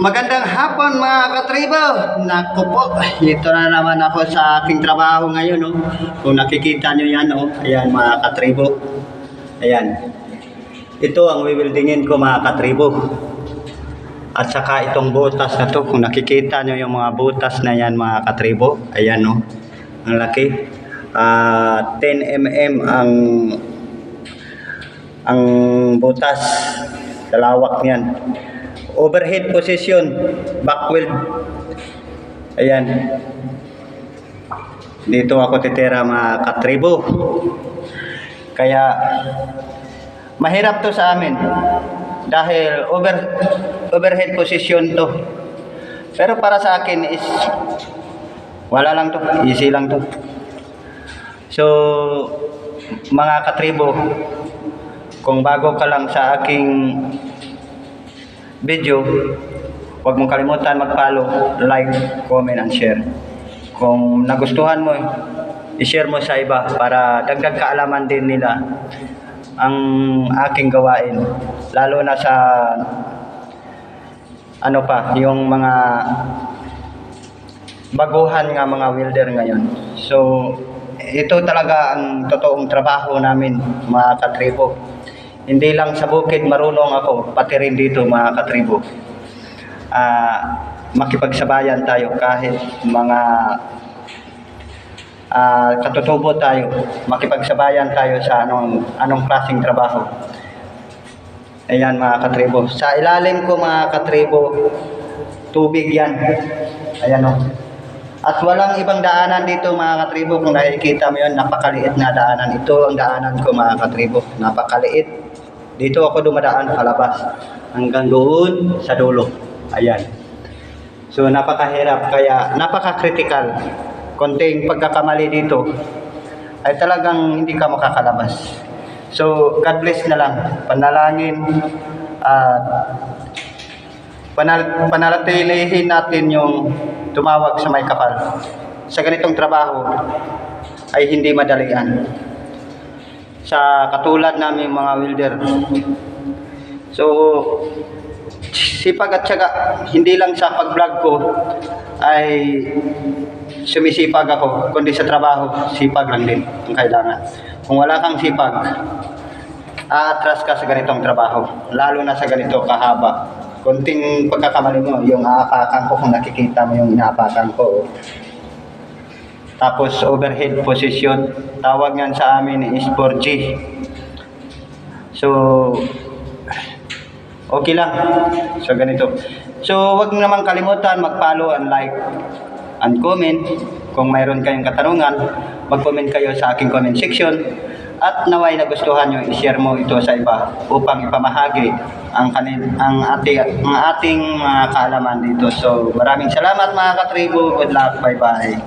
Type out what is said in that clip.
Magandang hapon mga katribo. Naku po, ito na naman ako sa aking trabaho ngayon. No? Kung nakikita nyo yan, no? ayan mga katribo. Ayan. Ito ang wiwildingin ko mga katribo. At saka itong butas na to, kung nakikita nyo yung mga butas na yan mga katribo. Ayan no, ang laki. Ah, 10 mm ang ang butas. Dalawak niyan. Overhead position, back weld. Ayan. Dito ako titira mga katribo. Kaya mahirap to sa amin dahil over overhead position to. Pero para sa akin is wala lang to, easy lang to. So mga katribo, kung bago ka lang sa aking video, huwag mong kalimutan mag-follow, like, comment, and share. Kung nagustuhan mo, i-share mo sa iba para dagdag kaalaman din nila ang aking gawain. Lalo na sa ano pa, yung mga baguhan nga mga welder ngayon. So, ito talaga ang totoong trabaho namin, mga katribo. Hindi lang sa bukid marunong ako, pati rin dito mga katribo. Ah, makipagsabayan tayo kahit mga ah, katutubo tayo, makipagsabayan tayo sa anong anong klaseng trabaho. Ayan mga katribo. Sa ilalim ko mga katribo, tubig yan. Ayan o. At walang ibang daanan dito mga katribo. Kung nakikita mo yun, napakaliit na daanan. Ito ang daanan ko mga katribo. Napakaliit. Dito ako dumadaan palabas. Hanggang doon sa dulo. Ayan. So napakahirap. Kaya napaka-critical. Konting pagkakamali dito ay talagang hindi ka makakalabas. So, God bless na lang. Panalangin at panal pananatilihin natin yung tumawag sa may kapal. Sa ganitong trabaho ay hindi madalian. Sa katulad namin mga welder. So, sipag at syaga, hindi lang sa pag-vlog ko ay sumisipag ako, kundi sa trabaho, sipag lang din ang kailangan. Kung wala kang sipag, aatras ka sa ganitong trabaho, lalo na sa ganito kahaba. Kunting pagkakamali mo, yung aapakan ko, kung nakikita mo yung inaapakan ko. Tapos overhead position, tawag nga sa amin is 4G. So, okay lang. So, ganito. So, wag naman kalimutan mag-follow and like and comment. Kung mayroon kayong katanungan, mag-comment kayo sa aking comment section. At naway nagustuhan nyo, i-share mo ito sa iba upang ipamahagi ang kanil ang ating ang ating mga kaalaman dito. So, maraming salamat mga katribo. Good luck. Bye-bye.